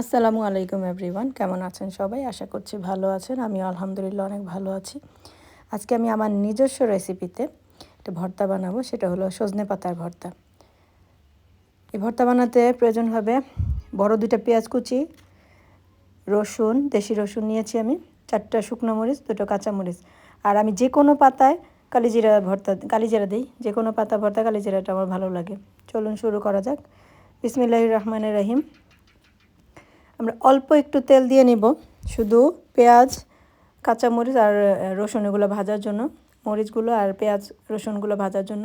আসসালামু আলাইকুম এভরিওয়ান, কেমন আছেন সবাই? আশা করছি ভালো আছেন। আমি আলহামদুলিল্লাহ অনেক ভালো আছি। আজকে আমি আমার নিজস্ব রেসিপিতে একটা ভর্তা বানাবো, সেটা হলো সজনে পাতার ভর্তা। এই ভর্তা বানাতে প্রয়োজন হবে বড় দুইটা পেঁয়াজ কুচি, রসুন, দেশি রসুন নিয়েছি আমি, চারটা শুকনো মরিচ, দুটো কাঁচা মরিচ। আর আমি যে কোনো পাতায় কালিজিরা ভর্তা, কালিজিরা দিই, যে কোনো পাতা ভর্তা কালিজিরাটা আমার ভালো লাগে। চলুন শুরু করা যাক। বিসমিল্লাহ রহমানের রহিম। আমরা অল্প একটু তেল দিয়ে নিব। শুধু পেঁয়াজ, কাঁচামরিচ আর রসুন এগুলো ভাজার জন্য। মরিচগুলো আর পেঁয়াজ, রসুনগুলো ভাজার জন্য।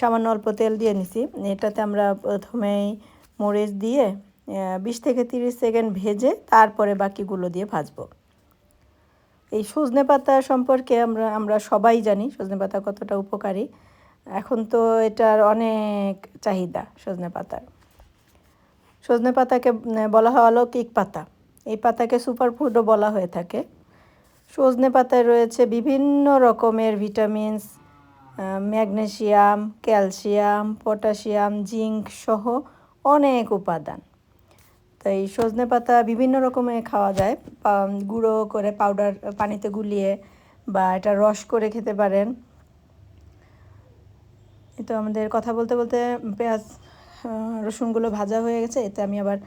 সামান্য অল্প তেল দিয়ে নিছি। এটাতে আমরা প্রথমেই মরিচ দিয়ে বিশ থেকে তিরিশ সেকেন্ড ভেজে তারপরে বাকিগুলো দিয়ে ভাজবো। এই সজনে পাতা সম্পর্কে আমরা আমরা সবাই জানি সজনে পাতা কতটা উপকারী। এখন তো এটার অনেক চাহিদা সজনে পাতার। সজনে পাতাকে বলা হয় অলৌকিক পাতা। এই পাতাকে সুপারফুডও বলা হয়ে থাকে। সজনে পাতায় রয়েছে বিভিন্ন রকমের vitamins magnesium, calcium, potassium, zinc সহ অনেক উপাদান। তাই সজনে পাতা বিভিন্ন রকমের খাওয়া যায়। গুঁড়ো করে পাউডার পানিতে গুলিয়ে বা এটা রস করে খেতে পারেন। তো আমাদের কথা বলতে বলতে পেঁয়াজ রসুনগুলো ভাজা হয়ে গেছে, এতে আমি আবার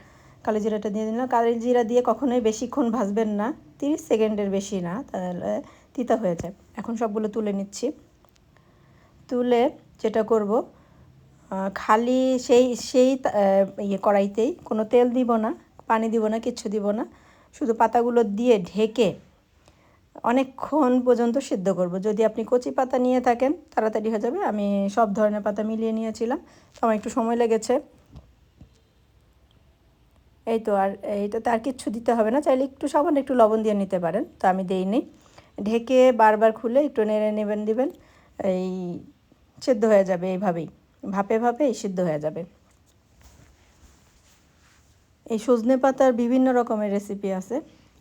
কালি জিরাটা দিয়ে দিলাম। কালি জিরা দিয়ে কখনোই বেশিক্ষণ ভাজবেন না, তিরিশ সেকেন্ডের বেশি না, তাহলে তিতা হয়ে যায়। এখন সবগুলো তুলে নিচ্ছি। তুলে যেটা করব খালি সেই সেই ইয়ে কড়াইতেই কোনো তেল দিব না, পানি দিব না, কিচ্ছু দিব না, শুধু পাতাগুলো দিয়ে ঢেকে অনেকক্ষণ পর্যন্ত সিদ্ধ করব। যদি আপনি কচি পাতা নিয়ে থাকেন, তাড়াতাড়ি হয়ে যাবে। আমি সব ধরনের পাতা মিলিয়ে নিয়েছিলাম। তো আমার একটু সময় লেগেছে। এই তো, আর এইটাতে আর কিচ্ছু দিতে হবে না। চাইলে একটু সামান্য একটু লবণ দিয়ে নিতে পারেন, তো আমি দেইনি। ঢেকে বারবার খুলে একটু নেড়ে নেবেন, দিবেন। এই সেদ্ধ হয়ে যাবে এইভাবেই। ভাপে ভাপে এই সিদ্ধ হয়ে যাবে। এই সজনে পাতার বিভিন্ন রকমের রেসিপি আছে।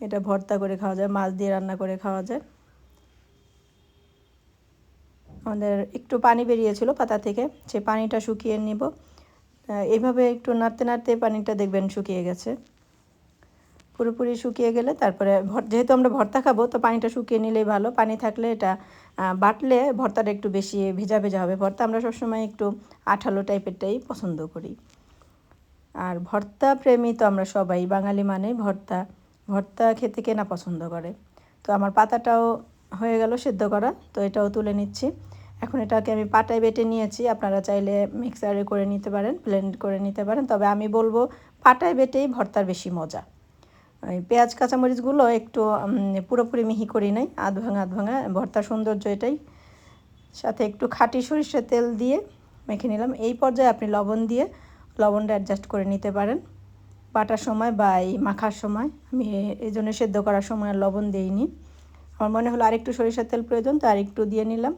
এটা ভর্তা করে খাওয়া যায়, মাছ দিয়ে রান্না করে খাওয়া যায়। আমাদের একটু পানি বেরিয়েছিল পাতা থেকে, সে পানিটা শুকিয়ে নিব। এইভাবে একটু নাড়তে নাড়তে পানিটা দেখবেন শুকিয়ে গেছে। পুরোপুরি শুকিয়ে গেলে তারপরে যেহেতু আমরা ভর্তা খাব, তো পানিটা শুকিয়ে নিলেই ভালো। পানি থাকলে এটা বাটলে ভর্তাটা একটু বেশি ভেজা ভেজা হবে। ভর্তা আমরা সবসময় একটু আঠালো টাইপেরটাই পছন্দ করি। আর ভর্তা প্রেমী তো আমরা সবাই, বাঙালি মানে ভর্তা। ভর্তা খেতে কেনা পছন্দ করে। তো আমার পাতাটাও হয়ে গেল সেদ্ধ করা, তো এটাও তুলে নিচ্ছি। এখন এটাকে আমি পাটায় বেটে নিয়েছি, আপনারা চাইলে মিক্সারে করে নিতে পারেন, ব্লেন্ড করে নিতে পারেন। তবে আমি বলব পাটায় বেটেই ভর্তার বেশি মজা। ওই পেঁয়াজ, কাঁচামরিচগুলো একটু পুরোপুরি মিহি করি নাই, আধ ভাঙা আধ ভাঙা, ভর্তার সৌন্দর্য এটাই। সাথে একটু খাঁটি সরিষার তেল দিয়ে মেখে নিলাম। এই পর্যায়ে আপনি লবণ দিয়ে, লবণটা অ্যাডজাস্ট করে নিতে পারেন। বাটার সময় বা এই মাখার সময়। আমি এই জন্য সেদ্ধ করার সময় লবণ দিইনি। আমার মনে হলো আরেকটু সরিষার তেল প্রয়োজন, তো আরেকটু দিয়ে নিলাম।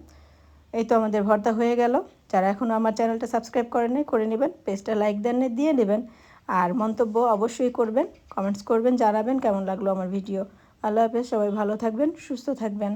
এই তো আমাদের ভর্তা হয়ে গেল। যারা এখনও আমার চ্যানেলটা সাবস্ক্রাইব করেন করে নেবেন। পেজটা লাইক দেন দিয়ে নেবেন। আর মন্তব্য অবশ্যই করবেন, কমেন্টস করবেন, জানাবেন কেমন লাগল আমার ভিডিও। আল্লাহ হাফেজ, সবাই ভালো থাকবেন, সুস্থ থাকবেন।